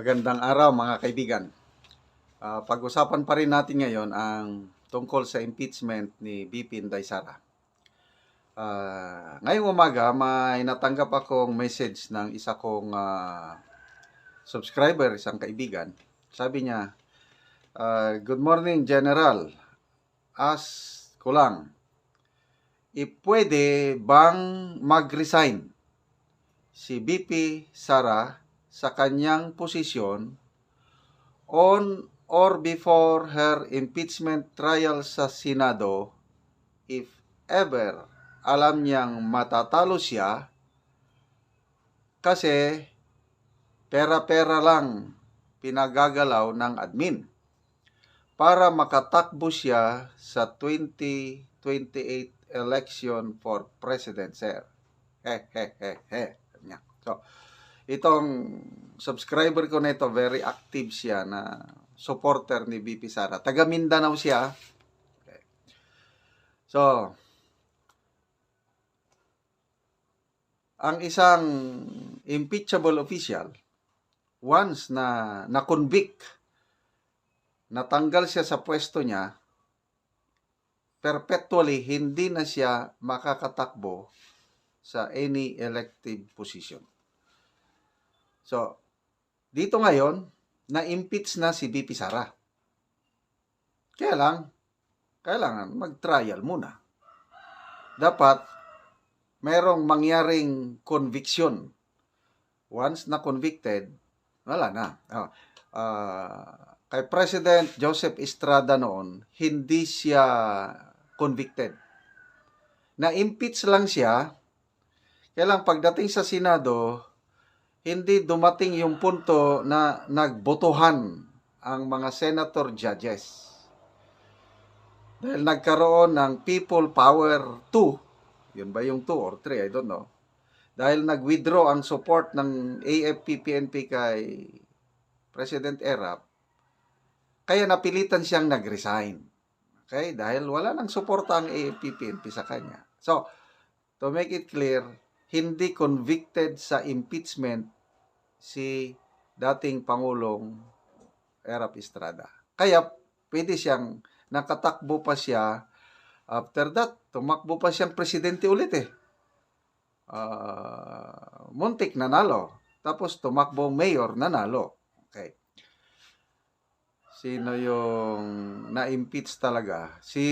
Magandang araw mga kaibigan. Ah, pag-usapan pa rin natin ngayon ang tungkol sa impeachment ni BP Inday Sara. Ah, ngayong umaga may natanggap akong message ng isa kong ah, subscriber, isang kaibigan. Sabi niya, ah, Good morning General. Ask ko lang, if pwede bang mag-resign si BP Sara sa kanyang posisyon on or before her impeachment trial sa Senado if ever alam niyang matatalo siya kasi pera-pera lang pinagagalaw ng admin para makatakbo siya sa 2028 election for president sir. He he he he. So, itong subscriber ko nito, very active siya na supporter ni BP Sara. Taga Mindanao siya. Okay. So, ang isang impeachable official, once na na-convict, natanggal siya sa pwesto niya, perpetually hindi na siya makakatakbo sa any elective position. So, dito ngayon, na-impeach na si BP Sara. Kaya lang, kailangan mag-trial muna. Dapat, merong mangyaring conviction. Once na convicted, wala na. Oh, ah, kay President Joseph Estrada noon, hindi siya convicted. Na-impeach lang siya, kaya lang pagdating sa Senado, hindi dumating yung punto na nagbotohan ang mga senator judges. Dahil nagkaroon ng people power 2, yun ba yung 2 or 3, I don't know. Dahil nag-withdraw ang support ng AFP-PNP kay President Erap, kaya napilitan siyang nag-resign. Okay? Dahil wala nang suporta ang AFP-PNP sa kanya. So, to make it clear, hindi convicted sa impeachment si dating Pangulong Erap Estrada. Kaya pwede siyang nakatakbo pa siya after that, tumakbo pa siyang presidente ulit eh. Ah, muntik nanalo. Tapos tumakbo mayor nanalo. Okay. Sino yung na-impeach talaga? Si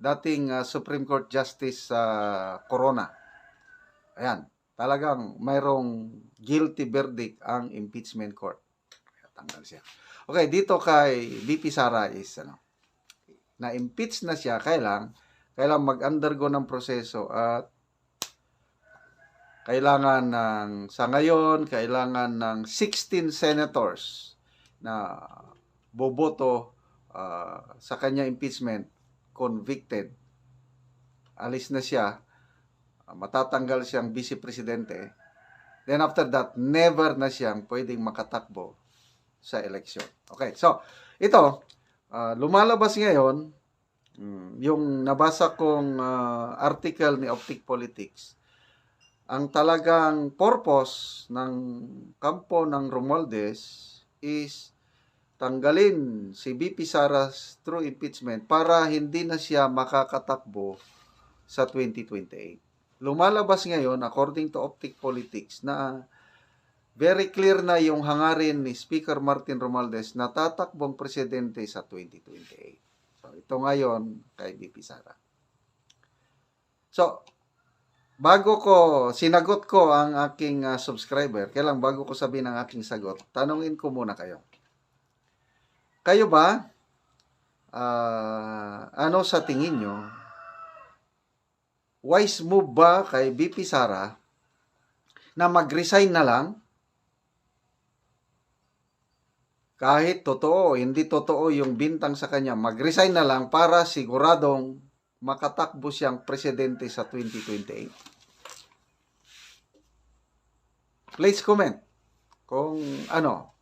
dating ah, Supreme Court Justice sa Corona. Ayan, talagang mayroong guilty verdict ang impeachment court. Tanggal siya. Okay, dito kay BP Sara is ano, na-impeach na siya, kailang kailang mag-undergo ng proseso at kailangan ng sa ngayon kailangan ng 16 senators na boboto ah, sa kanya impeachment convicted alis na siya matatanggal siyang vice presidente. Then after that never na siyang pwedeng makatakbo sa eleksyon. Okay so ito ah, lumalabas ngayon mm, yung nabasa kong ah, article ni Optic Politics. Ang talagang purpose ng kampo ng Romualdez is tanggalin si BP Sara through impeachment para hindi na siya makakatakbo sa 2028. Lumalabas ngayon, according to Optic Politics, na very clear na yung hangarin ni Speaker Martin Romualdez na tatakbong presidente sa 2028. So, ito ngayon kay BP Sara. So, bago ko sinagot ko ang aking ah, subscriber, kailang bago ko sabihin ang aking sagot, tanungin ko muna kayo. Kayo ba, ah, ano sa tingin nyo, wise move ba kay BP Sara na mag-resign na lang? Kahit totoo, hindi totoo yung bintang sa kanya, mag-resign na lang para siguradong makatakbo siyang presidente sa 2028. Please comment kung ano,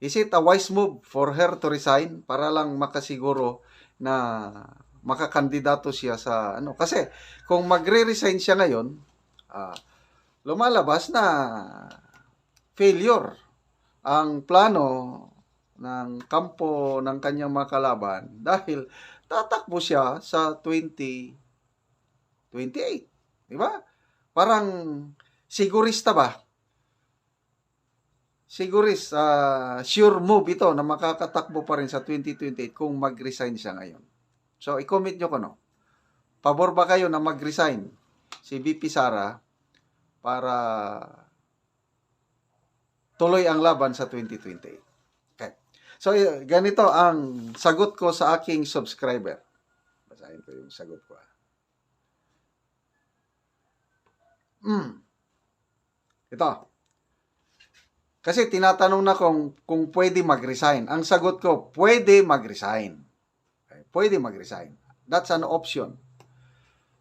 is it a wise move for her to resign para lang makasiguro na makakandidato siya sa ano kasi kung magre-resign siya ngayon ah, lumalabas na failure ang plano ng kampo ng kanyang mga kalaban dahil tatakbo siya sa 2028. Di ba? Parang sigurista ba? Siguris, ah, sure move ito na makakatakbo pa rin sa 2028 kung mag-resign siya ngayon. So, i-comment nyo ko, no? Pabor ba kayo na mag-resign si VP Sara para tuloy ang laban sa 2028? Okay. So, y- ganito ang sagot ko sa aking subscriber. Basahin ko yung sagot ko. ah. Mm. Ito. Kasi tinatanong na kung, kung pwede mag-resign. Ang sagot ko, pwede mag-resign. Pwede mag-resign. That's an option.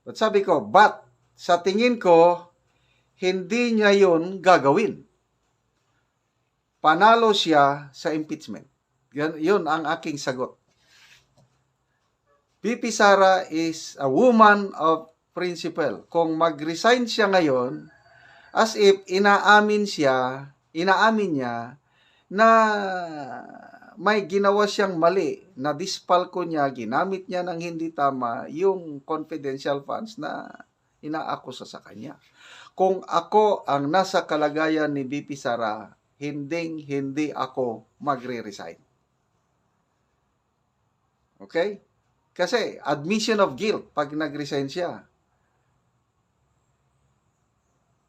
But sabi ko, but sa tingin ko, hindi niya yun gagawin. Panalo siya sa impeachment. Yan, yun ang aking sagot. VP Sara is a woman of principle. Kung mag-resign siya ngayon, as if inaamin siya, inaamin niya na may ginawa siyang mali, na dispalko niya, ginamit niya ng hindi tama yung confidential funds na inaakusa sa kanya. Kung ako ang nasa kalagayan ni BP Sara, hinding hindi ako magre-resign. Okay? Kasi admission of guilt pag nag-resign siya.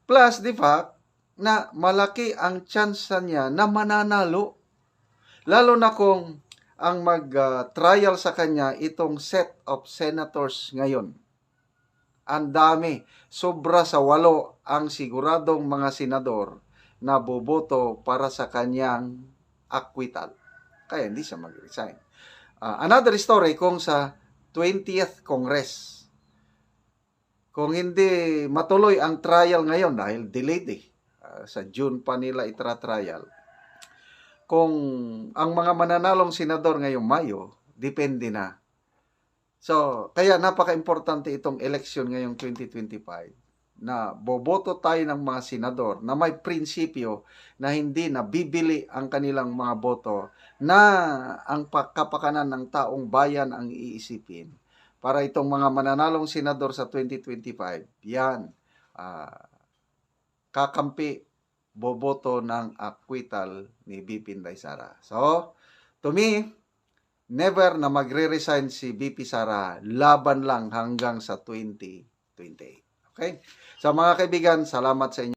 Plus the fact na malaki ang chance niya na mananalo. Lalo na kung ang mag-trial sa kanya itong set of senators ngayon. Ang dami. Sobra sa walo ang siguradong mga senador na boboto para sa kanyang acquittal. Kaya hindi siya mag-resign. Ah, another story kung sa 20th Congress. Kung hindi matuloy ang trial ngayon dahil delayed eh. Ah, sa June pa nila itra-trial. Kung ang mga mananalong senador ngayong Mayo, depende na. So, kaya napaka-importante itong election ngayong 2025 na boboto tayo ng mga senador na may prinsipyo na hindi na bibili ang kanilang mga boto na ang pa- kapakanan ng taong bayan ang iisipin. Para itong mga mananalong senador sa 2025, yan, ah, kakampi, boboto ng acquittal ni BP Sara. So, to me, never na magre-resign si BP Sara, laban lang hanggang sa 2028. Okay? So mga kaibigan, salamat sa inyo.